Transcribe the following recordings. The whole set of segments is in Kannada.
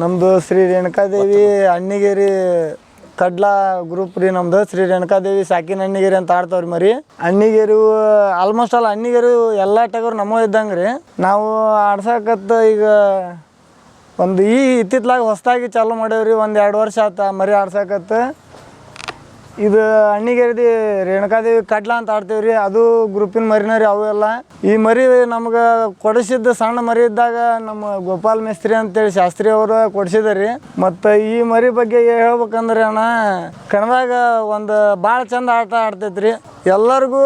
ನಮ್ಮದು ಶ್ರೀ ರೇಣುಕಾದೇವಿ ಅಣ್ಣಿಗೇರಿ ಕಡ್ಲಾ ಗ್ರೂಪ್ ರೀ ನಮ್ದು. ಶ್ರೀ ರೇಣುಕಾದೇವಿ ಸಾಕಿನ ಅಣ್ಣಿಗೇರಿ ಅಂತ ಆಡ್ತಾವ್ರಿ ಮರಿ. ಅಣ್ಣಿಗೇರಿ ಆಲ್ಮೋಸ್ಟ್ ಆಲ್ ಅಣ್ಣಿಗೇರಿ ಎಲ್ಲ ಟಗರು ನಮ್ಮ ಇದ್ದಂಗೆ ರೀ. ನಾವು ಆಡ್ಸಕತ್ತ ಈಗ ಒಂದು ಈ ಇತ್ತಿತ್ಲಾಗ ಹೊಸದಾಗಿ ಚಾಲೂ ಮಾಡೇವ್ರಿ ಒಂದು ಎರಡು ವರ್ಷ ಆತ ಮರಿ ಆಡ್ಸಕತ್ತ ಇದು ಅಣ್ಣಿಗೇರಿದಿ ರೇಣುಕಾದೇವಿ ಕಡ್ಲ ಅಂತ ಆಡ್ತೀವಿ ರೀ ಅದು ಗ್ರೂಪಿನ ಮರಿನ ರೀ ಅವು ಎಲ್ಲ. ಈ ಮರಿ ನಮ್ಗೆ ಕೊಡಿಸಿದ್ದ ಸಣ್ಣ ಮರಿ ಇದ್ದಾಗ ನಮ್ಮ ಗೋಪಾಲ್ ಮೇಸ್ತ್ರಿ ಅಂತೇಳಿ ಶಾಸ್ತ್ರಿ ಅವರು ರೀ ಮತ್ತು ಈ ಮರಿ ಬಗ್ಗೆ ಹೇಳ್ಬೇಕಂದ್ರೆ ಅಣ್ಣ, ಕಣದಾಗ ಒಂದು ಭಾಳ ಚಂದ ಆಟ ಆಡ್ತೈತ್ರಿ. ಎಲ್ಲರಿಗೂ,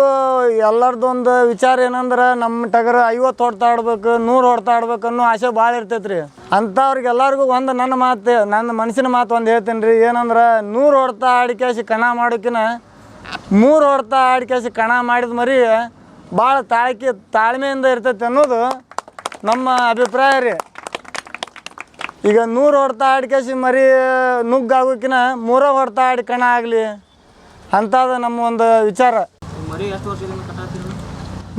ಎಲ್ಲರದೊಂದು ವಿಚಾರ ಏನಂದ್ರೆ ನಮ್ಮ ಟಗರ ಐವತ್ತು ಹೊಡ್ತಾ ಆಡ್ಬೇಕು, ನೂರು ಹೊಡ್ತಾ ಆಡ್ಬೇಕು ಅನ್ನೋ ಆಸೆ ಭಾಳ ಇರ್ತೈತ್ರಿ. ಅಂಥವ್ರಿಗೆ ಎಲ್ಲರಿಗೂ ಒಂದು ನನ್ನ ಮಾತು, ನನ್ನ ಮನಸ್ಸಿನ ಮಾತು ಒಂದು ಹೇಳ್ತೀನಿ ರೀ. ಏನಂದ್ರೆ ನೂರು ಹೊಡ್ತಾ ಆಡಿಕೆಸಿ ಕಣ ಮಾಡೋಕಿನ ಮೂರು ಹೊಡ್ತಾ ಆಡಿಕೆಸಿ ಕಣ ಮಾಡಿದ ಮರಿ ಭಾಳ ತಾಳ್ಕೆ, ತಾಳ್ಮೆಯಿಂದ ಇರ್ತೈತೆ ಅನ್ನೋದು ನಮ್ಮ ಅಭಿಪ್ರಾಯ ರೀ. ಈಗ ನೂರು ಹೊಡ್ತಾ ಆಡಿಕೆಸಿ ಮರಿ ನುಗ್ಗಾಗೋಕಿನ ಮೂರ ಹೊಡ್ತಾ ಆಡಿ ಕಣ ಆಗಲಿ ಅಂಥದ್ದು ನಮ್ಮ ಒಂದು ವಿಚಾರ.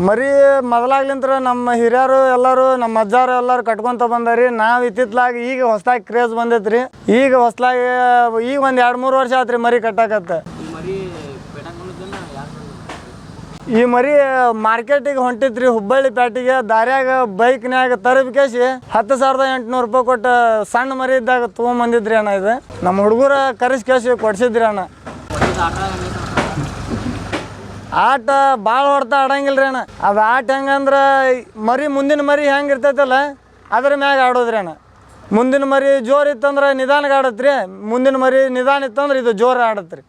ಮರಿ ಮೊದಲಾಗ್ಲಿಂತ್ರ ನಮ್ಮ ಹಿರಿಯರು ಎಲ್ಲರೂ ನಮ್ಮ ಅಜ್ಜಾರು ಎಲ್ಲರೂ ಕಟ್ಕೊಂತ ಬಂದಾರಿ. ನಾವು ಇತ್ತಿತ್ಲಾಗ ಈಗ ಹೊಸ್ದಾಗಿ ಕ್ರೇಜ್ ಬಂದೈತ್ರಿ. ಈಗ ಹೊಸ್ದಾಗಿ ಈಗ ಒಂದು ಎರಡು ಮೂರು ವರ್ಷ ಆತ್ರಿ ಮರಿ ಕಟ್ಟಾಕತ್ತ. ಈ ಮರಿ ಮಾರ್ಕೆಟಿಗೆ ಹೊಂಟಿತ್ರಿ ಹುಬ್ಬಳ್ಳಿ ಪ್ಯಾಟಿಗೆ. ದಾರ್ಯಾಗ ಬೈಕ್ನ್ಯಾಗ ತರಬಿಕೇಶಿ ಹತ್ತು ಸಾವಿರದ ಎಂಟುನೂರು ರೂಪಾಯಿ ಕೊಟ್ಟು ಸಣ್ಣ ಮರಿ ಇದ್ದಾಗ ತೊಗೊಂಬಂದಿದ್ರಿ ಅಣ್ಣ ಇದು. ನಮ್ಮ ಹುಡುಗರ ಕರೆಸ್ಕೇಸಿ ಕೊಡ್ಸಿದ್ರಿ ಅಣ್ಣ. ಆಟ ಭಾಳ ಹೊಡ್ತಾ ಆಡಂಗಿಲ್ಲ ರೀ ಅಣ್ಣ. ಅದು ಆಟ ಹೆಂಗಂದ್ರೆ ಮರಿ ಮುಂದಿನ ಮರಿ ಹೆಂಗೆ ಇರ್ತೈತಲ್ಲ ಅದ್ರ ಮ್ಯಾಗ ಆಡೋದ್ರಿ ಅಣ್ಣ. ಮುಂದಿನ ಮರಿ ಜೋರು ಇತ್ತಂದ್ರೆ ನಿಧಾನಕ್ಕೆ ಆಡತ್ರಿ ಮುಂದಿನ ಮರಿ ನಿಧಾನ ಇತ್ತಂದ್ರೆ ಇದು ಜೋರು ಆಡತ್ರಿ.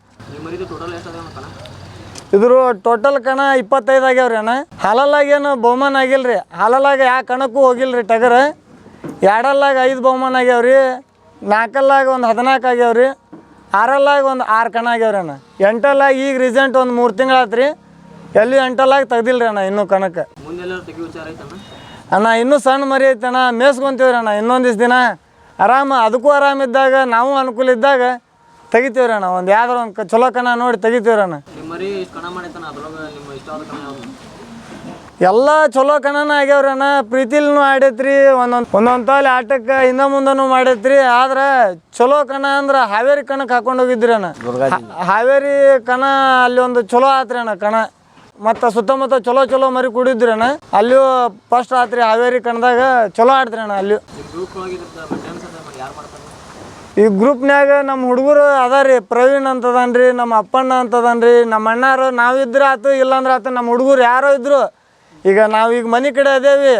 ಇದ್ರ ಟೋಟಲ್ ಕಣ ಇಪ್ಪತ್ತೈದು ಆಗ್ಯಾವ್ರಿ ಅಣ್ಣ. ಹಾಲಲ್ಲಾಗ ಏನು ಬಹುಮಾನ ಆಗಿಲ್ಲ ರೀ ಹಾಲಲ್ಲಾಗ ಯಾವ ಕಣಕ್ಕೂ ಹೋಗಿಲ್ಲ ರೀ ಟಗರ. ಎರಡಲ್ಲಾಗ ಐದು ಬಹುಮಾನ ಆಗ್ಯಾವ್ರಿ. ನಾಲ್ಕಲ್ಲಾಗ ಒಂದು ಹದಿನಾಲ್ಕು ಆಗ್ಯಾವ್ರಿ. ಆರಲ್ಲಾಗ ಒಂದು ಆರು ಕಣ ಆಗ್ಯಾವ್ರಿ ಅಣ್ಣ. ಎಂಟಲ್ಲಾಗಿ ಈಗ ರೀಸೆಂಟ್ ಒಂದು ಮೂರು ತಿಂಗಳಾತು ರೀ ಎಲ್ಲಿ ಎಂಟಲ್ಲಾಗಿ ತೆಗ್ದಿಲ್ರಿ ಅಣ್ಣ ಇನ್ನೂ ಕಣಕ್ಕೆ. ಅಣ್ಣ ಇನ್ನೂ ಸಣ್ಣ ಮರಿ ಐತಣ್ಣ. ಮೇಸ್ಕೊಂತೀವ್ರಿ ಅಣ್ಣ ಇನ್ನೊಂದು ದಿವ್ಸ ದಿನ. ಆರಾಮ ಅದಕ್ಕೂ ಆರಾಮಿದ್ದಾಗ ನಾವು ಅನುಕೂಲ ಇದ್ದಾಗ ತೆಗಿತೀವ್ರಿ ಅಣ್ಣ. ಒಂದು ಯಾವ್ದಾರ ಒಂದು ಚಲೋ ಕಣ ನೋಡಿ ತೆಗಿತೀವ್ರಿ ಅಣ್ಣ. ಎಲ್ಲ ಚಲೋ ಕಣನ ಆಗ್ಯಾವ್ರಿ ಅಣ್ಣ ಪ್ರೀತಿಲ್ನು ಆಡೈತ್ರಿ ಒಂದೊಂದು ಒಂದೊಂದು ತಾಲಿ ಆಟಕ್ಕೆ ಹಿಂದೆ ಮುಂದನು ಮಾಡೈತ್ರಿ ಆದ್ರೆ ಚಲೋ ಕಣ ಅಂದ್ರೆ ಹಾವೇರಿ ಕಣಕ್ಕೆ ಹಾಕೊಂಡು ಹೋಗಿದ್ರಿ ಅಣ್ಣ ಹಾವೇರಿ ಕಣ ಅಲ್ಲಿ ಒಂದು ಚಲೋ ಆತ್ರಿ ಅಣ್ಣ ಕಣ. ಮತ್ತು ಸುತ್ತಮುತ್ತ ಚಲೋ ಚಲೋ ಮರಿ ಕುಡಿದ್ರಿ ಅಣ್ಣ ಅಲ್ಲಿಯೂ ಫಸ್ಟ್ ಆತ್ರಿ ಹಾವೇರಿ ಕಣದಾಗ ಚಲೋ ಆಡ್ತ್ರಿ ಅಣ್ಣ ಅಲ್ಲಿ. ಈ ಗ್ರೂಪ್ನ್ಯಾಗ ನಮ್ಮ ಹುಡುಗರು ಅದಾರಿ ಪ್ರವೀಣ್ ಅಂತದನ್ರಿ ನಮ್ಮ ಅಪ್ಪಣ್ಣ ಅಂತದನ್ರಿ ನಮ್ಮ ಅಣ್ಣಾರು ನಾವಿದ್ರೆ ಆತು ಇಲ್ಲಾಂದ್ರೆ ಆತು ನಮ್ಮ ಹುಡುಗರು ಯಾರೋ ಇದ್ರು. ಈಗ ನಾವೀಗ ಮನೆ ಕಡೆ ಅದೇವಿ.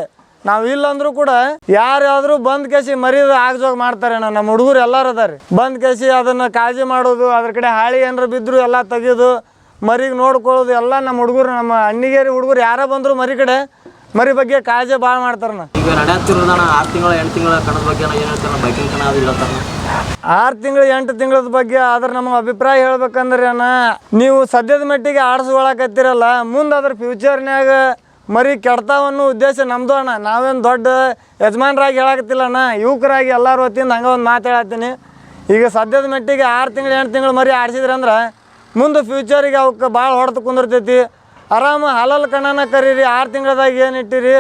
ನಾವು ಇಲ್ಲಂದ್ರೂ ಕೂಡ ಯಾರಾದ್ರೂ ಬಂದ್ ಕೇಸಿ ಮರಿದು ಆಗ್ಜೋಗ್ ಮಾಡ್ತಾರೆ ನಮ್ಮ ಹುಡುಗರು ಎಲ್ಲರೂ ಅದಾರಿ. ಬಂದ್ ಕೇಸಿ ಅದನ್ನ ಕಾಳಜಿ ಮಾಡೋದು ಅದ್ರ ಕಡೆ ಹಾಳಿ ಏನಾರ ಬಿದ್ರು ಎಲ್ಲ ತೆಗೆಯೋದು ಮರಿಗೆ ನೋಡ್ಕೊಳ್ಳೋದು ಎಲ್ಲ ನಮ್ಮ ಹುಡುಗರು ನಮ್ಮ ಅಣ್ಣಿಗೇರಿ ಹುಡುಗರು ಯಾರ ಬಂದ್ರು ಮರಿ ಕಡೆ ಮರಿ ಬಗ್ಗೆ ಕಾಳಜಿ ಭಾಳ ಮಾಡ್ತಾರಣ್ಣ ಈಗ ನಡೆಯುತ್ತಿರೋದಣ್ಣ ಆರು ತಿಂಗಳ ಎಂಟು ತಿಂಗಳ ಕಣದ ಬಗ್ಗೆ ಏನು ಹೇಳ್ತಾರೆ? ಬೈಕಿಂಗ್ ಕಣ ಅದು ಇಲ್ಲತ್ತಾರ ಆರು ತಿಂಗಳು ಎಂಟು ತಿಂಗಳದ ಬಗ್ಗೆ ಆದ್ರೆ ನಮ್ಮ ಅಭಿಪ್ರಾಯ ಹೇಳ್ಬೇಕಂದ್ರೆ ಅಣ್ಣ ನೀವು ಸದ್ಯದ ಮಟ್ಟಿಗೆ ಆಡಿಸ್ಕೊಳಕತ್ತೀರಲ್ಲ ಮುಂದೆ ಅದ್ರ ಫ್ಯೂಚರ್ನ್ಯಾಗ ಮರಿ ಕೆಡ್ತಾವನ್ನೋ ಉದ್ದೇಶ ನಮ್ಮದು ಅಣ್ಣ. ನಾವೇನು ದೊಡ್ಡ ಯಜಮಾನ್ರಾಗಿ ಹೇಳಕತ್ತಿಲ್ಲ ಅಣ್ಣ ಯುವಕರಾಗಿ ಎಲ್ಲರೂ ಹೊತ್ತಿಂದ ಹಂಗೆ ಒಂದು ಮಾತು ಹೇಳತ್ತೀನಿ. ಈಗ ಸದ್ಯದ ಮಟ್ಟಿಗೆ ಆರು ತಿಂಗಳು ಎಂಟು ತಿಂಗಳು ಮರಿ ಆಡಿಸಿದ್ರಂದ್ರೆ ಮುಂದೆ ಫ್ಯೂಚರಿಗೆ ಅವಕ್ಕೆ ಭಾಳ ಹೊಡೆದು ಕುಂದಿರ್ತೈತಿ. ಆರಾಮ ಹಲಲ್ ಕಣ್ಣನ ಕರೀರಿ ಆರು ತಿಂಗಳದಾಗ ಏನು ಇಟ್ಟಿರಿ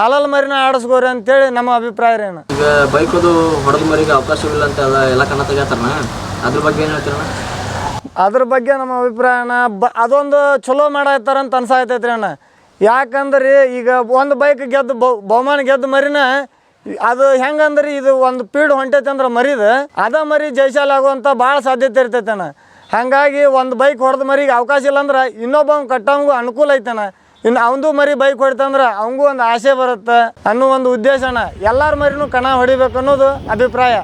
ಹಲಲ್ ಮರಿನ ಆಡಿಸ್ಕೋರಿ ಅಂತೇಳಿ ನಮ್ಮ ಅಭಿಪ್ರಾಯ ರೀ ಅಣ್ಣ. ಈಗ ಬೈಕದು ಹೊಡೆದ ಮರಿಗೆ ಅವಕಾಶವಿಲ್ಲ ಅಂತ ಅದ ಎಲ್ಲ ಕಣ ತೆಗಿತಾರಣ್ಣ ಅದ್ರ ಬಗ್ಗೆ ಏನು ಹೇಳ್ತೀರಣ್ಣ? ಅದ್ರ ಬಗ್ಗೆ ನಮ್ಮ ಅಭಿಪ್ರಾಯ ಅಣ್ಣ ಬ ಅದೊಂದು ಚಲೋ ಮಾಡತ್ತಾರಂತ ಅನ್ಸಾಯ್ತೈತ್ರಿ ಅಣ್ಣ. ಯಾಕಂದ್ರೆ ಈಗ ಒಂದು ಬೈಕ್ ಗೆದ್ದು ಬಹು- ಬಹುಮಾನ ಗೆದ್ದು ಮರಿನ, ಅದು ಹೆಂಗಂದ್ರೆ ಇದು ಒಂದು ಪೀಡ್ ಹೊಂಟೈತೆ ಅಂದ್ರೆ ಮರಿದ, ಅದ ಮರಿ ಜೈಶಾಲ ಆಗುವಂಥ ಭಾಳ ಸಾಧ್ಯತೆ ಇರ್ತೈತೆ ಅಣ್ಣ. ಹಾಗಾಗಿ ಒಂದು ಬೈಕ್ ಹೊಡೆದ ಮರಿಗೆ ಅವಕಾಶ ಇಲ್ಲ ಅಂದ್ರೆ ಇನ್ನೊಬ್ಬ ಕಟ್ಟವಂಗೂ ಅನುಕೂಲ ಐತೆನ ಇನ್ನು ಅವಂದು ಮರಿ ಬೈಕ್ ಹೊಡಿತಂದ್ರೆ ಅವಂಗೂ ಒಂದು ಆಸೆ ಬರುತ್ತೆ ಅನ್ನೋ ಒಂದು ಉದ್ದೇಶ ಅಣ್ಣ. ಎಲ್ಲರ ಮರಿನೂ ಕಣ ಹೊಡಿಬೇಕು ಅನ್ನೋದು ಅಭಿಪ್ರಾಯ.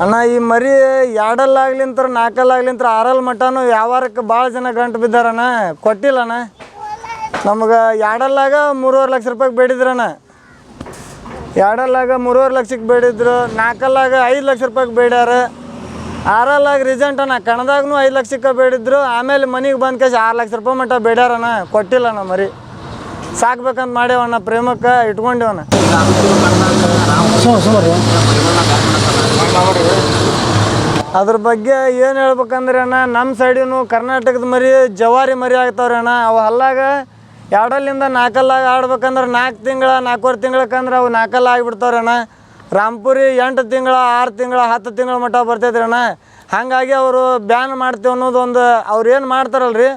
ಅಣ್ಣ, ಈ ಮರಿ ಎರಡಲ್ಲಾಗ್ಲಿಂತ್ರ ನಾಲ್ಕಲ್ಲಾಗ್ಲಿಂತ್ರ ಆರಲ್ ಮಟನು ವ್ಯಾವಾರಕ್ಕೆ ಭಾಳ ಜನ ಗಂಟು ಬಿದ್ದಾರಣ್ಣ ಕೊಟ್ಟಿಲ್ಲಣ್ಣ ನಮ್ಗೆ ಎರಡಲ್ಲಾಗ ಮೂರುವರೆ ಲಕ್ಷ ರೂಪಾಯಿಗೆ ಬೇಡಿದ್ರಣ್ಣ ಎರಡಲ್ಲಾಗ ಮೂರುವರೆ ಲಕ್ಷಕ್ಕೆ ಬೇಡಿದ್ರು, ನಾಲ್ಕಲ್ಲಾಗ ಐದು ಲಕ್ಷ ರೂಪಾಯಿಗೆ ಬೇಡ್ಯಾರ. ಆರಲ್ಲಾಗ ರಿಸೆಂಟ್ ಅಣ್ಣ ಕಣದಾಗೂ ಐದು ಲಕ್ಷಕ್ಕೆ ಬೇಡಿದ್ರು, ಆಮೇಲೆ ಮನೆಗೆ ಬಂದ ಕೇಸಿ ಆರು ಲಕ್ಷ ರೂಪಾಯಿ ಮಟ್ಟ ಬೇಡ್ಯಾರಣ್ಣ ಕೊಟ್ಟಿಲ್ಲಣ್ಣ ಮರಿ. ಸಾಕ್ಬೇಕಂತ ಮಾಡ್ಯಾವಣ್ಣ ಪ್ರೇಮಕ್ಕೆ ಇಟ್ಕೊಂಡಿವಣ್ಣ ಈಗ ಆಗುತ್ತಿರೋ ಕಣದಾಗ ರಾಮ ಅದ್ರ ಬಗ್ಗೆ ಏನು ಹೇಳ್ಬೇಕಂದ್ರೆ ಅಣ್ಣ ನಮ್ಮ ಸೈಡಿನು ಕರ್ನಾಟಕದ ಮರಿ ಜವಾರಿ ಮರಿ ಆಗ್ತಾವ್ರಿ ಅಣ್ಣ. ಅವು ಹಲ್ಲಾಗ ಎರಡಲ್ಲಿಂದ ನಾಲ್ಕಲ್ಲಾಗ ಆಡ್ಬೇಕಂದ್ರೆ ನಾಲ್ಕು ತಿಂಗಳ, ನಾಲ್ಕೂವರೆ ತಿಂಗಳಕ್ಕಂದ್ರೆ ಅವು ನಾಲ್ಕಲ್ಲ ಆಗಿಬಿಡ್ತಾವ್ರಿ ಅಣ್ಣ. ರಾಮ್ಪುರಿ ಎಂಟು ತಿಂಗಳ, ಆರು ತಿಂಗಳ, ಹತ್ತು ತಿಂಗಳ ಮಟ್ಟ ಬರ್ತೈತ್ರಿ ಅಣ್ಣ. ಹಾಗಾಗಿ ಅವರು ಬ್ಯಾನ್ ಮಾಡ್ತೇವೆ ಅನ್ನೋದು ಒಂದು, ಅವ್ರು ಏನು ಮಾಡ್ತಾರಲ್ರಿ?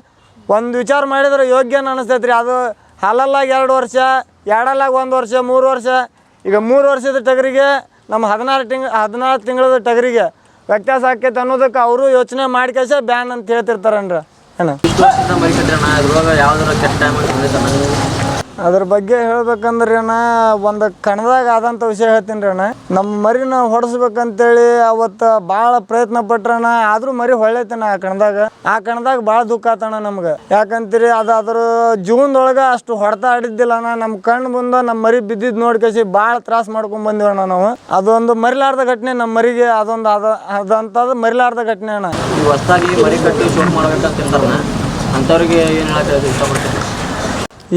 ಒಂದು ವಿಚಾರ ಮಾಡಿದ್ರೆ ಯೋಗ್ಯ ಅನಿಸ್ತೈತೆ ರೀ ಅದು ಹಲ್ಲಲ್ಲಾಗ ಎರಡು ವರ್ಷ ಎರಡಲ್ಲಾಗ ಒಂದು ವರ್ಷ, ಮೂರು ವರ್ಷ. ಈಗ ಮೂರು ವರ್ಷದ ಟಗರಿಗೆ ನಮ್ಮ ಹದಿನಾರು ತಿಂಗ್, ಹದಿನಾರು ತಿಂಗಳದ ಟಗರಿಗೆ ವ್ಯತ್ಯಾಸ ಆಕೈತೆ ಅನ್ನೋದಕ್ಕೆ ಅವರು ಯೋಚನೆ ಕೆಲಸ ಬ್ಯಾನ್ ಅಂತ ಹೇಳ್ತಿರ್ತಾರನ್ರ? ಏನ? ಇಷ್ಟು ವರ್ಷದಿಂದ ಮರಿ ನಾ ಇದ್ರೊಳಗೆ ಯಾವ್ದಾರ ಕೆಟ್ಟ ಟೈಮ್ ಅದ್ರ ಬಗ್ಗೆ ಹೇಳ್ಬೇಕಂದ್ರೆ ಅಣ್ಣ, ಒಂದು ಕಣದಾಗ ಆದಂಥ ವಿಷಯ ಹೇಳ್ತೀನಿ ರೀ ಅಣ್ಣ. ನಮ್ಮ ಮರಿನ ಹೊಡೆಸ್ಬೇಕಂತೇಳಿ ಅವತ್ತು ಭಾಳ ಪ್ರಯತ್ನ ಪಟ್ರಣ್ಣ ಆದರೂ ಮರಿ ಹೊಳ್ಳೈತಣ್ಣ ಆ ಕಣದಾಗ. ಆ ಕಣದಾಗ ಭಾಳ ದುಃಖ ಆತಣ್ಣ ನಮ್ಗೆ. ಯಾಕಂತೀರಿ ಅದು ಅದ್ರ ಜೀವನದೊಳಗೆ ಅಷ್ಟು ಹೊಡೆತ ಆಡಿದ್ದಿಲ್ಲ ಅಣ್ಣ. ನಮ್ಮ ಕಣ್ಣು ಮುಂದೆ ನಮ್ಮ ಮರಿ ಬಿದ್ದಿದ್ದು ನೋಡ್ಕೇಸಿ ಭಾಳ ತ್ರಾಸ ಮಾಡ್ಕೊಂಡ್ ಬಂದಿವಣ್ಣ ನಾವು. ಅದೊಂದು ಮರಿಲಾರ್ದ ಘಟನೆ ನಮ್ಮ ಮರಿಗೆ, ಅದೊಂದು ಅದ ಅದಂಥದ್ದು ಮರಿಲಾರ್ದ ಘಟನೆ ಅಣ್ಣ. ಹೊಸದಾಗಿ ಹೊಸ್ದಾಗಿ ಮರಿ ಕಟ್ಟಿ ಶೂಟ್ ಮಾಡ್ಬೇಕಂತ ಅಂಥವ್ರಿಗೆ ಏನು ಹೇಳಕ್ಕೆ ಇಷ್ಟಪಡ್ತೀನಿ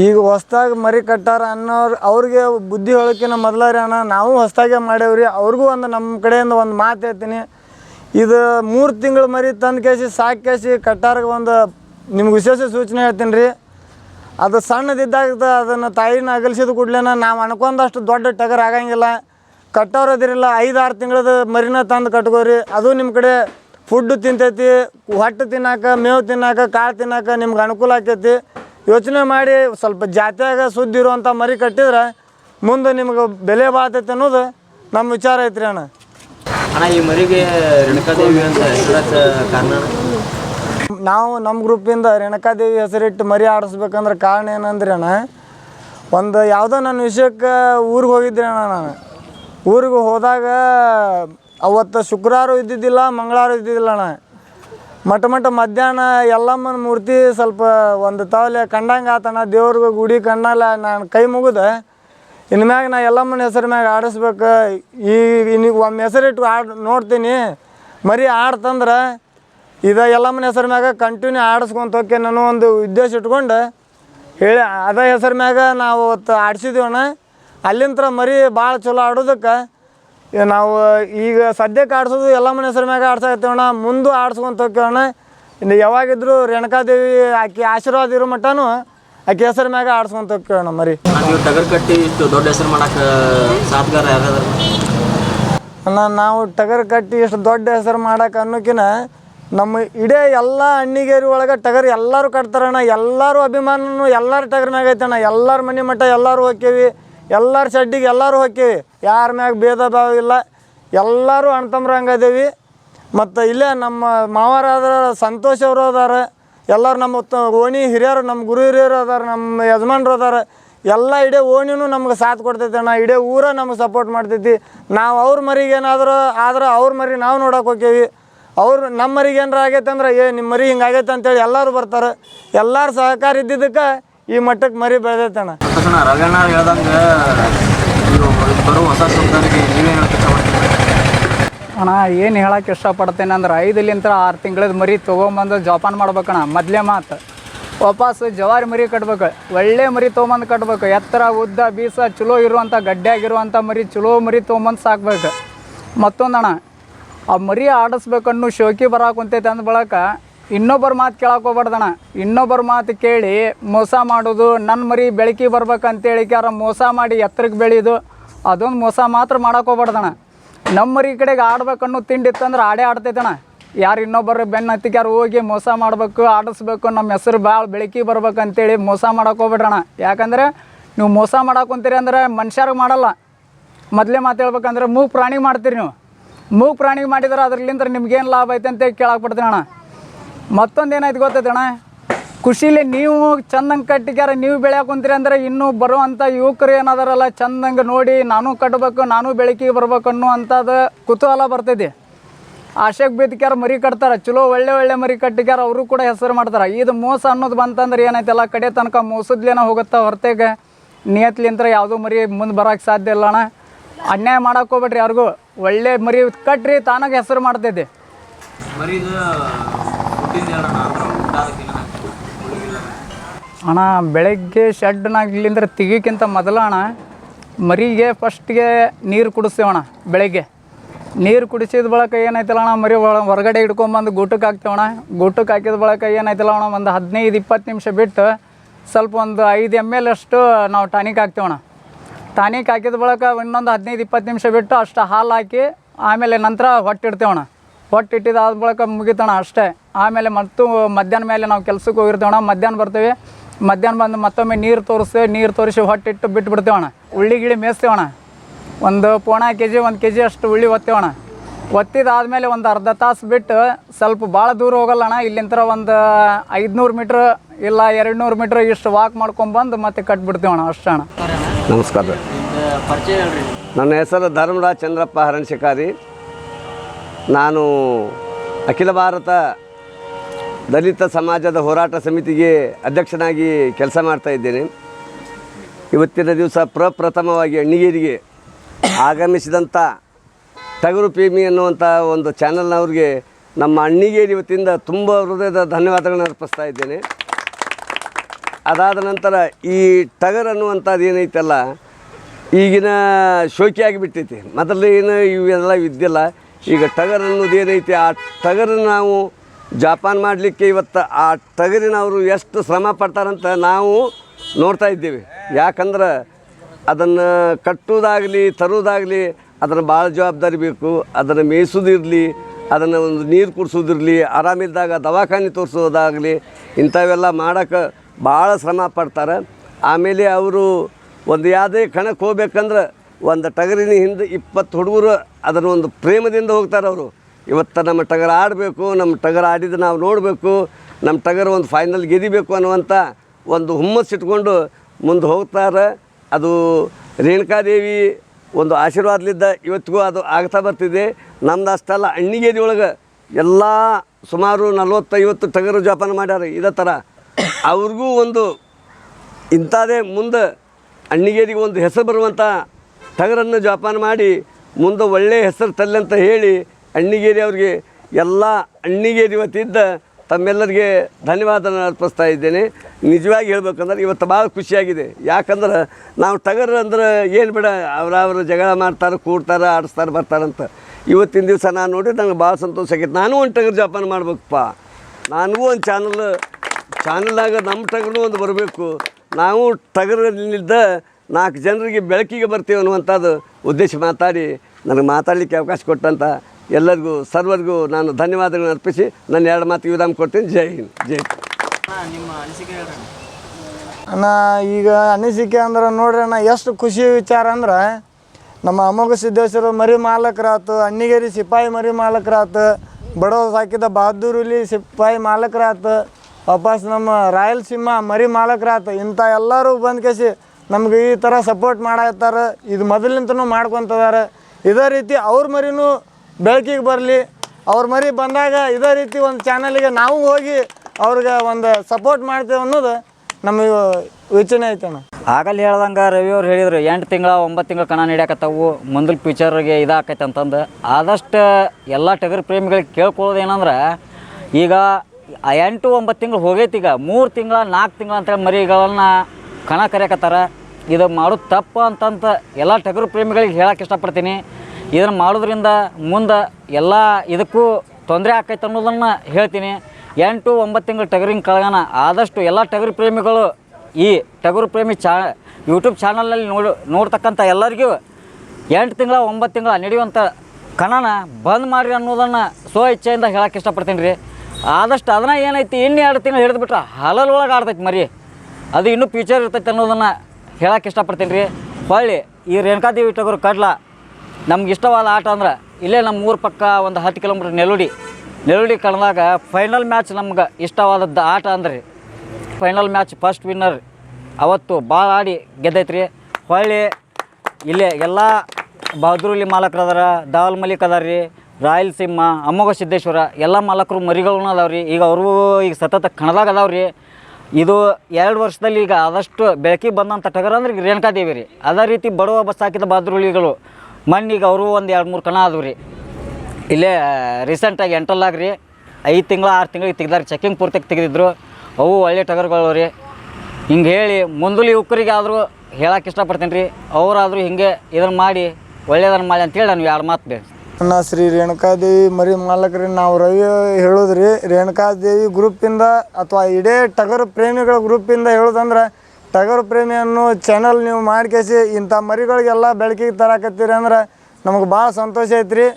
ಈಗ ಹೊಸ್ದಾಗಿ ಮರಿ ಕಟ್ಟಾರ ಅನ್ನೋರು, ಅವ್ರಿಗೆ ಬುದ್ಧಿ ಹೇಳೋಕ್ಕಿಂತ ಮೊದಲಾರಿ ಅಣ್ಣ ನಾವು ಹೊಸ್ದಾಗೆ ಮಾಡೇವ್ರಿ ಅವ್ರಿಗೂ ಒಂದು ನಮ್ಮ ಕಡೆಯಿಂದ ಒಂದು ಮಾತು ಹೇಳ್ತೀನಿ. ಇದು ಮೂರು ತಿಂಗಳು ಮರಿ ತಂದು ಕೇಸಿ, ಸಾಕು ಕೇಸಿ ಕಟ್ಟಾರ್ಗೆ ಒಂದು ನಿಮ್ಗೆ ವಿಶೇಷ ಸೂಚನೆ ಹೇಳ್ತೀನಿ ರೀ ಅದು ಸಣ್ಣದಿದ್ದಾಗ ಅದನ್ನು ತಾಯಿನ ಅಗಲಿಸಿದ ಕೂಡಲೇನ ನಾವು ಅನ್ಕೊಂಡಷ್ಟು ದೊಡ್ಡ ಟಗರ್ ಆಗಂಗಿಲ್ಲ. ಕಟ್ಟೋರು ಅದಿರಿಲ್ಲ ಐದು ಆರು ತಿಂಗಳದ ಮರಿನ ತಂದು ಕಟ್ಕೋರಿ ಅದು ನಿಮ್ಮ ಕಡೆ ಫುಡ್ಡು ತಿಂತೈತಿ, ಹೊಟ್ಟೆ ತಿನ್ನಾಕ, ಮೇವು ತಿನ್ನಾಕ, ಕಾಳು ತಿನ್ನಾಕ ನಿಮ್ಗೆ ಅನುಕೂಲ ಆಕೈತಿ. ಯೋಚನೆ ಮಾಡಿ ಸ್ವಲ್ಪ ಜಾತ್ಯಾಗ ಸುದ್ದಿ ಇರುವಂಥ ಮರಿ ಕಟ್ಟಿದ್ರೆ ಮುಂದೆ ನಿಮ್ಗೆ ಬೆಲೆ ಬಾಳ್ತೈತೆ ಅನ್ನೋದು ನಮ್ಮ ವಿಚಾರ ಐತ್ರಿ ಅಣ್ಣ. ಅಣ್ಣ ಈ ಮರಿಗೆ ರೇಣುಕಾದೇವಿ ಅಂತ ಕಾರಣ ನಾವು ನಮ್ಮ ಗ್ರೂಪಿಂದ ರೇಣುಕಾದೇವಿ ಹೆಸರಿಟ್ಟು ಮರಿ ಆಡಿಸ್ಬೇಕಂದ್ರೆ ಕಾರಣ ಏನಂದ್ರೆ ಅಣ್ಣ ಒಂದು ಯಾವುದೋ ನನ್ನ ವಿಷಯಕ್ಕೆ ಊರಿಗೆ ಹೋಗಿದ್ದೆ ಅಣ್ಣ ನಾನು. ಊರಿಗೆ ಹೋದಾಗ ಅವತ್ತು ಶುಕ್ರವಾರ ಇದ್ದಿದ್ದಿಲ್ಲ ಮಂಗಳವಾರ ಇದ್ದಿದ್ದಿಲ್ಲ ಅಣ್ಣ. ಮಟ ಮಟ ಮಧ್ಯಾಹ್ನ ಎಲ್ಲಮ್ಮನ ಮೂರ್ತಿ ಸ್ವಲ್ಪ ಒಂದು ತಾವಲೆ ಕಂಡಂಗೆ ಆತನ, ದೇವ್ರಿಗೆ ಗುಡಿ ಕಂಡಲ್ಲ ನಾನು ಕೈ ಮುಗಿದ. ಇನ್ನು ಮ್ಯಾಗ ನಾ ಎಲ್ಲಮ್ಮನ ಹೆಸರು ಮ್ಯಾಗ ಆಡಿಸ್ಬೇಕು. ಈ ಇನ್ನು ಒಮ್ಮೆ ಹೆಸರಿಟ್ಟು ಆಡ್, ನೋಡ್ತೀನಿ. ಮರಿ ಆಡ್ತಂದ್ರೆ ಇದು ಎಲ್ಲಮ್ಮನ ಹೆಸರು ಮ್ಯಾಗ ಕಂಟಿನ್ಯೂ ಆಡಿಸ್ಕೊಂತ ಹೋಕೆ ನಾನು ಒಂದು ಉದ್ದೇಶ ಇಟ್ಕೊಂಡು. ಹೇಳಿ, ಅದೇ ಹೆಸರು ಮ್ಯಾಗ ನಾವು ಅವತ್ತು ಆಡ್ಸಿದ್ದೀವಣ್ಣ ಅಲ್ಲಿಂತ್ರ ಮರಿ ಭಾಳ ಚಲೋ ಆಡೋದಕ್ಕೆ ನಾವು ಈಗ ಸದ್ಯಕ್ಕೆ ಆಡ್ಸೋದು ಎಲ್ಲಮ್ಮನ ಹೆಸರು ಮ್ಯಾಗ ಆಡ್ಸಾಕತ್ತೀವಣ್ಣ ಮುಂದೆ ಆಡ್ಸ್ಕೊಂತ ಹೋಗ್ತೇವಣ್ಣ ಇನ್ನು ಯಾವಾಗಿದ್ರು ರೇಣುಕಾದೇವಿ ಆಕೆ ಆಶೀರ್ವಾದ ಇರೋ ಮಟ್ಟನು ಆಕೆ ಹೆಸರು ಮ್ಯಾಗ ಆಡ್ಸ್ಕೊಂತ ಹೋಗ್ತೇವಣ್ಣ ಮರಿ. ನೀವು ಟಗರ್ ಕಟ್ಟಿ ಇಷ್ಟು ದೊಡ್ಡ ಹೆಸರು ಮಾಡಕ್ಕೆ ಸಾಧಗಾರ ಅಣ್ಣ ನಾವು ಟಗರ್ ಕಟ್ಟಿ ಇಷ್ಟು ದೊಡ್ಡ ಹೆಸರು ಮಾಡಕ್ಕೆ ಅನ್ನೋಕಿನ ನಮ್ಮ ಇಡೇ ಎಲ್ಲ ಹಣ್ಣಿಗೇರಿ ಒಳಗೆ ಟಗರ್ ಎಲ್ಲರೂ ಕಟ್ತಾರಣ್ಣ. ಎಲ್ಲರೂ ಅಭಿಮಾನನು ಎಲ್ಲರ ಟಗರ್ ಮ್ಯಾಗ ಐತಣ್ಣ. ಎಲ್ಲರ ಮನೆ ಮಟ್ಟ ಎಲ್ಲರೂ ಹೋಕ್ಕೇವಿ. ಎಲ್ಲರ ಶೆಡ್ಡಿಗೆ ಎಲ್ಲರೂ ಹೋಕ್ಕೇವಿ. ಯಾರ ಮ್ಯಾಗ ಭೇದ ಭಾವ ಇಲ್ಲ. ಎಲ್ಲರೂ ಅಣ್ತಮ್ರ ಹಂಗದೇವಿ ಮತ್ತು ಇಲ್ಲೇ ನಮ್ಮ ಮಾವರಾದ್ರ ಸಂತೋಷ್ ಅವರು ಅದಾರ. ಎಲ್ಲರೂ ನಮ್ಮ ಓಣಿ ಹಿರಿಯರು, ನಮ್ಮ ಗುರು ಹಿರಿಯರು ಅದಾರ, ನಮ್ಮ ಯಜಮಾನ್ರು ಅದಾರ. ಎಲ್ಲ ಇಡೀ ಓಣಿನೂ ನಮ್ಗೆ ಸಾಥ್ ಕೊಡ್ತೈತೆ ಅಣ್ಣ. ಇಡೀ ಊರ ನಮ್ಗೆ ಸಪೋರ್ಟ್ ಮಾಡ್ತೈತಿ. ನಾವು ಅವ್ರ ಮರಿಗೆ ಏನಾದರೂ ಆದ್ರೆ ಅವ್ರ ಮರಿ ನಾವು ನೋಡಕ್ಕೆ ಹೋಕ್ಕೇವಿ. ಅವ್ರು ನಮ್ಮ ಮರಿಗೆ ಏನಾರ ಆಗೈತೆ ಅಂದ್ರೆ ಏ ನಿಮ್ಮ ಮರಿ ಹಿಂಗೆ ಆಗೈತೆ ಅಂತೇಳಿ ಎಲ್ಲರೂ ಬರ್ತಾರೆ. ಎಲ್ಲರ ಸಹಕಾರ ಇದ್ದಿದ್ದಕ್ಕೆ ಈ ಮಟ್ಟಕ್ಕೆ ಮರಿ ಬೆಳೆದೈತಣ್ಣ. ಅಣ್ಣ ತಕ್ಷಣ ರಗಣ್ಣ ಹೇಳ್ದಂಗೆ ಬರೋ ಹೊಸ ಅಣ್ಣ ಏನು ಹೇಳಕ್ಕೆ ಇಷ್ಟಪಡ್ತೇನೆ ಅಂದ್ರೆ ಐದಲಿಂತ ಆರು ತಿಂಗಳದ ಮರಿ ತೊಗೊಂಬಂದು ಜೋಪಾನ ಮಾಡ್ಬೇಕಣ್ಣ ಮೊದಲೇ ಮಾತು. ವಾಪಸ್ ಜವಾರಿ ಮರಿ ಕಟ್ಬೇಕು ಒಳ್ಳೆ ಮರಿ ತೊಗೊಂಬಂದು ಕಟ್ಬೇಕು ಎತ್ತರ ಉದ್ದ ಬೀಸ ಚಲೋ ಇರುವಂಥ ಗಡ್ಡೆಯಾಗಿರುವಂಥ ಮರಿ ಚಲೋ ಮರಿ ತೊಗೊಂಬಂದು ಸಾಕ್ಬೇಕು. ಮತ್ತೊಂದಣ್ಣ ಆ ಮರಿ ಆಡಿಸ್ಬೇಕನ್ನು ಶೋಕಿ ಬರಕ್ಕೆ ಕುಂತೈತೆ ಅಂದ ಬಳಕ ಇನ್ನೊಬ್ಬರ ಮಾತು ಕೇಳಕ್ಕೆ ಹೋಗ್ಬಾರ್ದಣ ಇನ್ನೊಬ್ಬರ ಮಾತು ಕೇಳಿ ಮೋಸ ಮಾಡೋದು ನನ್ನ ಮರಿ ಬೆಳಕಿ ಬರ್ಬೇಕಂತೇಳಿ ಕ್ಯಾರ ಮೋಸ ಮಾಡಿ ಎತ್ತರಕ್ಕೆ ಬೆಳೆಯೋದು ಅದೊಂದು ಮೋಸ ಮಾತ್ರ ಮಾಡಕ್ಕೆ ಹೋಗ್ಬಾರ್ದಣ ನಮ್ಮ ಮರಿ ಕಡೆಗೆ ಆಡ್ಬೇಕನ್ನೋ ತಿಂಡಿ ಇತ್ತಂದ್ರೆ ಆಡೇ ಆಡ್ತೈತಣ ಯಾರು ಇನ್ನೊಬ್ಬರು ಬೆನ್ನ ಹತ್ತಿಕ್ಯಾರು ಹೋಗಿ ಮೋಸ ಮಾಡಬೇಕು, ಆಡಿಸ್ಬೇಕು ನಮ್ಮ ಹೆಸರು ಭಾಳ ಬೆಳಕಿ ಬರ್ಬೇಕಂತೇಳಿ ಮೋಸ ಮಾಡಕ್ಕೆ ಹೋಗ್ಬೇಡ್ರಣ ಯಾಕಂದ್ರೆ ನೀವು ಮೋಸ ಮಾಡಕ್ಕೆ ಕುಂತೀರಿ ಅಂದ್ರೆ ಮನುಷ್ಯರಿಗೆ ಮಾಡಲ್ಲ. ಮೊದಲೇ ಮಾತು ಹೇಳ್ಬೇಕಂದ್ರೆ ಮೂಗು ಪ್ರಾಣಿ ಮಾಡ್ತೀರಿ ನೀವು. ಮೂಗು ಪ್ರಾಣಿ ಮಾಡಿದ್ರೆ ಅದ್ರಲ್ಲಿಂದ ನಿಮ್ಗೇನು ಲಾಭ ಐತೆ ಅಂತ ಕೇಳಕ್ಕೆ ಬಿಡ್ತೀನಿ ಅಣ್ಣ ಮತ್ತೊಂದು ಏನಾಯ್ತು ಗೊತ್ತೈತೆ ಅಣ್ಣ ಖುಷಿಲಿ ನೀವು ಚಂದಂಗೆ ಕಟ್ಟಿಕ್ಯಾರ, ನೀವು ಬೆಳ್ಯಾಕ ಕುಂತೀರಿ ಅಂದ್ರೆ ಇನ್ನೂ ಬರುವಂಥ ಯುವಕರು ಏನಾದಾರಲ್ಲ, ಚಂದಂಗೆ ನೋಡಿ ನಾನು ಕಟ್ಟಬೇಕು ನಾನು ಬೆಳಕಿಗೆ ಬರ್ಬೇಕು ಅನ್ನೋ ಅಂಥದ್ದು ಕುತೂಹಲ ಬರ್ತೈತಿ. ಆಶೆಗೆ ಬಿದ್ದಿಕ್ಯಾರ ಮರಿ ಕಟ್ತಾರೆ, ಚಲೋ ಒಳ್ಳೆ ಒಳ್ಳೆ ಮರಿ ಕಟ್ಟಿಕ್ಯಾರ, ಅವರು ಕೂಡ ಹೆಸರು ಮಾಡ್ತಾರೆ. ಇದು ಮೋಸ ಅನ್ನೋದು ಬಂತಂದ್ರೆ ಏನೈತಲ್ಲ ಕಡೆ ತನಕ ಮೋಸದ್ಲೇನೋ ಹೋಗುತ್ತಾ ಹೊರತೆಗೆ. ನಿಯತ್ಲಿಂತ್ರ ಯಾವುದೂ ಮರಿ ಮುಂದೆ ಬರೋಕ್ಕೆ ಸಾಧ್ಯ ಇಲ್ಲ ಅಣ್ಣ ಅನ್ಯಾಯ ಮಾಡೋಕೆ ಹೋಗ್ಬೇಡ್ರಿ ಯಾರಿಗೂ. ಒಳ್ಳೆ ಮರಿ ಕಟ್ಟ್ರಿ ತಾನಾಗ ಹೆಸರು ಮಾಡ್ತೈತಿ. ಅಣ್ಣ, ಬೆಳಗ್ಗೆ ಶೆಡ್ನಾಗ್ಲಿಂದ್ರೆ ತೆಗಿಕ್ಕಿಂತ ಮೊದಲ ಅಣ್ಣ, ಮರಿಗೆ ಫಸ್ಟ್ಗೆ ನೀರು ಕುಡಿಸ್ತೇವಣ್ಣ ಬೆಳಗ್ಗೆ. ನೀರು ಕುಡಿಸಿದ ಬಳಕ ಏನಾಯ್ತಲ್ಲ ಅಣ್ಣ, ಮರಿ ಒಳ ಹೊರಗಡೆ ಹಿಡ್ಕೊಂಬಂದು ಗೂಟಕ್ಕೆ ಹಾಕ್ತೇವಣ್ಣ ಗೂಟಕ್ಕೆ ಹಾಕಿದ ಬಳಕ ಏನಾಯ್ತಲ್ಲ ಅಣ್ಣ, ಒಂದು ಹದಿನೈದು, ಇಪ್ಪತ್ತು ನಿಮಿಷ ಬಿಟ್ಟು ಸ್ವಲ್ಪ ಒಂದು ಐದು ಎಂ ಎಲ್ ಅಷ್ಟು ನಾವು ಟಾನಿಕ್ ಹಾಕ್ತೇವಣ ಟಾನಿಕ್ ಹಾಕಿದ ಬಳಕ ಇನ್ನೊಂದು ಹದಿನೈದು, ಇಪ್ಪತ್ತು ನಿಮಿಷ ಬಿಟ್ಟು ಅಷ್ಟು ಹಾಲು ಹಾಕಿ ಆಮೇಲೆ ನಂತರ ಹೊಟ್ಟಿಡ್ತೇವಣ್ಣ ಹೊಟ್ಟಿಟ್ಟಿದ್ದಾದ ಬಳಿಕ ಮುಗಿತಣ ಅಷ್ಟೇ. ಆಮೇಲೆ ಮತ್ತು ಮಧ್ಯಾಹ್ನ ಮೇಲೆ ನಾವು ಕೆಲ್ಸಕ್ಕೆ ಹೋಗಿರ್ತೇವಣ ಮಧ್ಯಾಹ್ನ ಬರ್ತೀವಿ. ಮಧ್ಯಾಹ್ನ ಬಂದು ಮತ್ತೊಮ್ಮೆ ನೀರು ತೋರಿಸ್ತೇವೆ ನೀರು ತೋರಿಸಿ ಹೊಟ್ಟಿಟ್ಟು ಬಿಟ್ಟು ಬಿಡ್ತೇವಣ ಉಳ್ಳಿ ಗಿಳಿ ಮೇಯಿಸ್ತೇವಣ್ಣ. ಒಂದು ಪೋಣ ಕೆ ಜಿ ಒಂದು ಕೆ ಜಿ ಅಷ್ಟು ಉಳ್ಳಿ ಒತ್ತೇವಣ್ಣ. ಒತ್ತಿದಾದ್ಮೇಲೆ ಒಂದು ಅರ್ಧ ತಾಸು ಬಿಟ್ಟು ಸ್ವಲ್ಪ ಭಾಳ ದೂರ ಹೋಗಲ್ಲ ಅಣ್ಣ ಇಲ್ಲಿಂತ್ರ ಒಂದು ಐದುನೂರು ಮೀಟ್ರ್ ಇಲ್ಲ ಎರಡು ನೂರು ಮೀಟ್ರ್ ಇಷ್ಟು ವಾಕ್ ಮಾಡ್ಕೊಂಬಂದು ಮತ್ತೆ ಕಟ್ಬಿಡ್ತೇವಣ ಅಷ್ಟೇ ಅಣ್ಣ. ನಮಸ್ಕಾರ. ನನ್ನ ಹೆಸರು ಧರ್ಮರಾಜ್ ಚಂದ್ರಪ್ಪ ಹರಣ್ ಶಿಕಾರಿ ನಾನು ಅಖಿಲ ಭಾರತ ದಲಿತ ಸಮಾಜದ ಹೋರಾಟ ಸಮಿತಿಗೆ ಅಧ್ಯಕ್ಷನಾಗಿ ಕೆಲಸ ಮಾಡ್ತಾ ಇದ್ದೇನೆ. ಇವತ್ತಿನ ದಿವಸ ಪ್ರಪ್ರಥಮವಾಗಿ ಅಣ್ಣಿಗೇರಿಗೆ ಆಗಮಿಸಿದಂಥ ಟಗರು ಪ್ರೇಮಿ ಅನ್ನುವಂಥ ಒಂದು ಚಾನಲ್ನವ್ರಿಗೆ ನಮ್ಮ ಅಣ್ಣಿಗೇರಿ ಇವತ್ತಿಂದ ತುಂಬ ಹೃದಯದ ಧನ್ಯವಾದಗಳನ್ನು ಅರ್ಪಿಸ್ತಾ ಇದ್ದೇನೆ. ಅದಾದ ನಂತರ ಈ ಟಗರ್ ಅನ್ನುವಂಥದ್ದು ಏನೈತಲ್ಲ, ಈಗಿನ ಶೋಕಿಯಾಗಿ ಬಿಟ್ಟೈತಿ ಮೊದಲೇನು ಇವೆಲ್ಲ ಇದ್ದಿಲ್ಲ. ಈಗ ಟಗರ್ ಅನ್ನೋದು ಏನೈತಿ? ಆ ಟಗರ್ ನಾವು ಜಪಾನ್ ಮಾಡಲಿಕ್ಕೆ ಇವತ್ತು ಆ ಟಗರಿನವರು ಎಷ್ಟು ಶ್ರಮ ಪಡ್ತಾರಂತ ನಾವು ನೋಡ್ತಾ ಇದ್ದೀವಿ. ಯಾಕಂದ್ರೆ ಅದನ್ನು ಕಟ್ಟುವುದಾಗಲಿ ತರುವುದಾಗಲಿ ಅದನ್ನು ಭಾಳ ಜವಾಬ್ದಾರಿ ಬೇಕು. ಅದನ್ನು ಮೇಯಿಸೋದಿರಲಿ, ಅದನ್ನು ಒಂದು ನೀರು ಕುಡಿಸೋದಿರಲಿ ಆರಾಮಿದ್ದಾಗ ದವಾಖಾನೆ ತೋರಿಸೋದಾಗಲಿ ಇಂಥವೆಲ್ಲ ಮಾಡೋಕ್ಕೆ ಭಾಳ ಶ್ರಮ ಪಡ್ತಾರೆ. ಆಮೇಲೆ ಅವರು ಒಂದು ಯಾವುದೇ ಕಣಕ್ಕೆ ಹೋಗ್ಬೇಕಂದ್ರೆ ಒಂದು ಟಗರಿನ ಹಿಂದೆ ಇಪ್ಪತ್ತು ಹುಡುಗರು ಅದರ ಒಂದು ಪ್ರೇಮದಿಂದ ಹೋಗ್ತಾರೆ ಅವರು. ಇವತ್ತು ನಮ್ಮ ಟಗರ್ ಆಡಬೇಕು, ನಮ್ಮ ಟಗರ್ ಆಡಿದ್ದು ನಾವು ನೋಡಬೇಕು, ನಮ್ಮ ಟಗರ್ ಒಂದು ಫೈನಲ್ ಗೆದಿಬೇಕು ಅನ್ನುವಂಥ ಒಂದು ಹುಮ್ಮಸ್ಸು ಇಟ್ಕೊಂಡು ಮುಂದೆ ಹೋಗ್ತಾರೆ. ಅದು ರೇಣುಕಾದೇವಿ ಒಂದು ಆಶೀರ್ವಾದಲಿದ್ದ ಇವತ್ತಿಗೂ ಅದು ಆಗ್ತಾ ಬರ್ತಿದೆ. ನಮ್ದು ಅಷ್ಟೆಲ್ಲ ಅಣ್ಣಿಗೇರಿ ಒಳಗೆ ಎಲ್ಲ ಸುಮಾರು ನಲ್ವತ್ತೈವತ್ತು ಟಗರು ಜೋಪಾನ ಮಾಡ್ಯಾರ ಇದೇ ಥರ. ಅವ್ರಿಗೂ ಒಂದು ಇಂಥದೇ ಮುಂದೆ ಅಣ್ಣಿಗೇರಿಗೆ ಒಂದು ಹೆಸರು ಬರುವಂಥ ಟಗರನ್ನು ಜೋಪಾನ ಮಾಡಿ ಮುಂದೆ ಒಳ್ಳೆಯ ಹೆಸರು ತಲ್ಲೆ ಅಂತ ಹೇಳಿ ಅಣ್ಣಿಗೇರಿ ಅವ್ರಿಗೆ ಎಲ್ಲ ಅಣ್ಣಿಗೇರಿ ಇವತ್ತಿದ್ದ ತಮ್ಮೆಲ್ಲರಿಗೆ ಧನ್ಯವಾದ ಅರ್ಪಿಸ್ತಾ ಇದ್ದೇನೆ. ನಿಜವಾಗಿ ಹೇಳ್ಬೇಕಂದ್ರೆ ಇವತ್ತು ಭಾಳ ಖುಷಿಯಾಗಿದೆ. ಯಾಕಂದ್ರೆ ನಾವು ಟಗರ್ ಅಂದ್ರೆ ಏನು ಬೇಡ, ಅವರವರು ಜಗಳ ಮಾಡ್ತಾರೆ, ಕೂಡ್ತಾರೆ, ಆಡಿಸ್ತಾರೆ ಬರ್ತಾರಂತ ಇವತ್ತಿನ ದಿವಸ ನಾನು ನೋಡಿ ನನಗೆ ಭಾಳ ಸಂತೋಷ ಆಗೈತೆ ನಾನು ಒಂದು ಟಗರ್ ಜೋಪಾನ ಮಾಡ್ಬೇಕಪ್ಪ. ನಾನೂ ಒಂದು ಚಾನಲ್, ಚಾನಲ್ದಾಗ ನಮ್ಮ ಟಗರ್ನೂ ಒಂದು ಬರಬೇಕು. ನಾವು ಟಗರಲ್ಲಿದ್ದ ನಾಲ್ಕು ಜನರಿಗೆ ಬೆಳಕಿಗೆ ಬರ್ತೀವಿ ಅನ್ನುವಂಥದ್ದು ಉದ್ದೇಶ ಮಾತಾಡಿ ನನಗೆ ಮಾತಾಡಲಿಕ್ಕೆ ಅವಕಾಶ ಕೊಟ್ಟಂತ ಎಲ್ಲರಿಗೂ ಸರ್ವರಿಗೂ ನಾನು ಧನ್ಯವಾದಗಳನ್ನು ಅರ್ಪಿಸಿ ನನ್ನ ಎರಡು ಮಾತು ವಿರಾಮ ಕೊಡ್ತೀನಿ ಜೈ ಹಿಂದ್ ಜೈ ಹಿಂದ್. ಅಣ್ಣ ಈಗ ಅನಿಸಿಕೆ ಅಂದ್ರೆ ನೋಡ್ರಿ ಅಣ್ಣ ಎಷ್ಟು ಖುಷಿ ವಿಚಾರ ಅಂದ್ರೆ ನಮ್ಮ ಅಮೋಘ ಸಿದ್ದೇಶ್ವರ ಮರಿ ಮಾಲಕರಾತು ಅಣ್ಣಿಗೇರಿ ಸಿಪಾಯಿ ಮರಿ ಮಾಲಕರಾತು ಬಡವ ಸಾಕಿದ ಬಹದ್ದೂರಲ್ಲಿ ಸಿಪಾಯಿ ಮಾಲಕರಾತು ವಾಪಸ್ ನಮ್ಮ ರಾಯಲಸೀಮಾ ಮರಿ ಮಾಲಕರಾತು ಇಂಥ ಎಲ್ಲರೂ ಬಂದು ಕೇಸಿ ನಮ್ಗೆ ಈ ಥರ ಸಪೋರ್ಟ್ ಮಾಡತ್ತಾರ ಇದು ಮೊದಲಿಂತನೂ ಮಾಡ್ಕೊತದಾರ. ಇದೇ ರೀತಿ ಅವ್ರ ಮರಿನೂ ಬೆಳಕಿಗೆ ಬರಲಿ. ಅವ್ರ ಮರಿ ಬಂದಾಗ ಇದೇ ರೀತಿ ಒಂದು ಚಾನಲಿಗೆ ನಾವು ಹೋಗಿ ಅವ್ರಿಗೆ ಒಂದು ಸಪೋರ್ಟ್ ಮಾಡ್ತೇವೆ ಅನ್ನೋದು ನಮ್ಮ ಯೋಚನೆ ಐತಣ್ಣ ಆಗಲ್ಲಿ ಹೇಳ್ದಂಗೆ ರವಿ ಅವ್ರು ಹೇಳಿದರು, ಎಂಟು ತಿಂಗಳ, ಒಂಬತ್ತು ತಿಂಗಳ ಕಣ ನಡೆಯಕತ್ತವು ಮುಂದಿನ ಫ್ಯೂಚರ್ಗೆ ಇದಾಕೈತೆ ಅಂತಂದು. ಆದಷ್ಟು ಎಲ್ಲ ಟಗರ್ ಪ್ರೇಮಿಗಳಿಗೆ ಕೇಳ್ಕೊಳ್ಳೋದು ಏನಂದ್ರೆ, ಈಗ ಎಂಟು ಒಂಬತ್ತು ತಿಂಗಳು ಹೋಗೈತಿ ಈಗ, ಮೂರು ತಿಂಗಳ ನಾಲ್ಕು ತಿಂಗಳು ಅಂತೇಳಿ ಮರಿಗಳನ್ನ ಕಣ ಕರೆಯಕತ್ತಾರ. ಇದು ಮಾಡೋದು ತಪ್ಪು ಅಂತಂತ ಎಲ್ಲ ಟಗರು ಪ್ರೇಮಿಗಳಿಗೆ ಹೇಳಕ್ಕೆ ಇಷ್ಟಪಡ್ತೀನಿ. ಇದನ್ನು ಮಾಡೋದ್ರಿಂದ ಮುಂದೆ ಎಲ್ಲ ಇದಕ್ಕೂ ತೊಂದರೆ ಆಕೈತೆ ಅನ್ನೋದನ್ನು ಹೇಳ್ತೀನಿ. ಎಂಟು ಒಂಬತ್ತು ತಿಂಗಳು ಟಗರಿಂಗ್ ಕಳಗನ ಆದಷ್ಟು ಎಲ್ಲ ಟಗರು ಪ್ರೇಮಿಗಳು ಈ ಟಗರು ಪ್ರೇಮಿ ಚಾ ಯೂಟ್ಯೂಬ್ ಚಾನಲ್ನಲ್ಲಿ ನೋಡು ನೋಡ್ತಕ್ಕಂಥ ಎಲ್ಲರಿಗೂ ಎಂಟು ತಿಂಗಳ ಒಂಬತ್ತು ತಿಂಗಳ ನಡೆಯುವಂಥ ಕಣನ ಬಂದ್ ಮಾಡಿರಿ ಅನ್ನೋದನ್ನು ಸ್ವ ಇಚ್ಛೆಯಿಂದ ಹೇಳಕ್ಕೆ ಇಷ್ಟಪಡ್ತೀನಿ ರೀ. ಆದಷ್ಟು ಅದನ್ನ ಏನೈತಿ ಇನ್ನೆರಡು ಎರಡು ತಿಂಗಳು ಹಿಡಿದ್ಬಿಟ್ರೆ ಹಲಲ್ ಒಳಗೆ ಆಡ್ತೈತಿ ಮರಿ. ಅದು ಇನ್ನೂ ಫ್ಯೂಚರ್ ಇರ್ತೈತೆ ಅನ್ನೋದನ್ನು ಹೇಳಕ್ಕೆ ಇಷ್ಟಪಡ್ತೀನಿ ರೀ. ಹೊಳ್ಳಿ, ಈ ರೇಣುಕಾದೇವಿ ಟಗರು ಕಡ್ಲ, ನಮ್ಗೆ ಇಷ್ಟವಾದ ಆಟ ಅಂದ್ರೆ ಇಲ್ಲೇ ನಮ್ಮ ಊರ ಪಕ್ಕ ಒಂದು ಹತ್ತು ಕಿಲೋಮೀಟ್ರ್ ನೆಲುಡಿ ನೆಲುಡಿ ಕಣದಾಗ ಫೈನಲ್ ಮ್ಯಾಚ್ ನಮ್ಗೆ ಇಷ್ಟವಾದದ್ದು ಆಟ ಅಂದ್ರೆ ಫೈನಲ್ ಮ್ಯಾಚ್ ಫಸ್ಟ್ ವಿನ್ನರ್ ಅವತ್ತು ಭಾಳ ಆಡಿ ಗೆದ್ದೈತ್ರಿ. ಹೊಳ್ಳಿ, ಇಲ್ಲೇ ಎಲ್ಲ ಬಹದ್ದೂರಲ್ಲಿ ಮಾಲಕರು ಅದಾರ, ದಾವಲ್ ಮಲಿಕ್ ಅದಾರ ರೀ ರಾಯಲಸೀಮಾ ಅಮೋಘ ಸಿದ್ದೇಶ್ವರ, ಎಲ್ಲ ಮಾಲಕರು ಮರಿಗಳೂ ಅದಾವ್ರಿ ಈಗ ಅವರು ಈಗ ಸತತ ಕಣದಾಗ ಅದಾವ್ರಿ ಇದು ಎರಡು ವರ್ಷದಲ್ಲಿ ಈಗ ಆದಷ್ಟು ಬೆಳಕಿಗೆ ಬಂದಂಥ ಟಗರ್ ಅಂದ್ರೆ ಈಗ ರೇಣುಕಾದೇವಿ ರೀ. ಅದೇ ರೀತಿ ಬಡವ ಬಸ್ ಹಾಕಿದ ಬಾದ್ರುಳಿಗಳು, ಮಣ್ಣಿಗೆ ಅವರು ಒಂದು ಎರಡು ಮೂರು ಕಣ ಆದವು ರೀ. ಇಲ್ಲೇ ರೀಸೆಂಟಾಗಿ ಎಂಟಲ್ಲಾಗ ರೀ. ಐದು ತಿಂಗಳು, ಆರು ತಿಂಗಳಿಗೆ ತೆಗ್ದಾರ ಚೆಕಿಂಗ್ ಪೂರ್ತಿ ತೆಗೆದಿದ್ರು. ಅವು ಒಳ್ಳೆ ಟಗರ್ಗಳು ರೀ. ಹಿಂಗೆ ಹೇಳಿ, ಮುಂದಲಿ ಯುವಕರಿಗೆ ಆದರೂ ಹೇಳಕ್ಕೆ ಇಷ್ಟಪಡ್ತೀನಿ ರೀ ಅವರಾದರೂ ಹಿಂಗೆ ಇದನ್ನು ಮಾಡಿ ಒಳ್ಳೆಯದನ್ನು ಮಾಡಿ ಅಂತೇಳಿ ನಾನು ಎರಡು ಮಾತು ಬೇ ಅಣ್ಣ ಶ್ರೀ ರೇಣುಕಾದೇವಿ ಮರಿ ಮಾಲಕರಿ, ನಾವು ರವಿ ಹೇಳೋದ್ರಿ, ರೇಣುಕಾದೇವಿ ಗ್ರೂಪಿಂದ ಅಥವಾ ಇಡೇ ಟಗರು ಪ್ರೇಮಿಗಳ ಗ್ರೂಪಿಂದ ಹೇಳೋದಂದ್ರೆ, ಟಗರು ಪ್ರೇಮಿ ಅನ್ನೋ ಚಾನಲ್ ನೀವು ಮಾಡ್ಕೇಸಿ ಇಂಥ ಮರಿಗಳಿಗೆಲ್ಲ ಬೆಳಕಿಗೆ ತರಾಕತ್ತೀರಿ ಅಂದ್ರೆ ನಮಗೆ ಭಾಳ ಸಂತೋಷ ಐತ್ರಿ.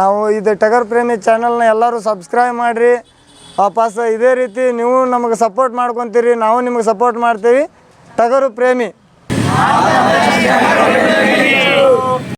ನಾವು ಇದು ಟಗರ್ ಪ್ರೇಮಿ ಚಾನಲ್ನ ಎಲ್ಲರೂ ಸಬ್ಸ್ಕ್ರೈಬ್ ಮಾಡಿರಿ. ವಾಪಸ್ ಇದೇ ರೀತಿ ನೀವು ನಮಗೆ ಸಪೋರ್ಟ್ ಮಾಡ್ಕೊತೀರಿ, ನಾವು ನಿಮಗೆ ಸಪೋರ್ಟ್ ಮಾಡ್ತೀವಿ. ಟಗರು ಪ್ರೇಮಿ.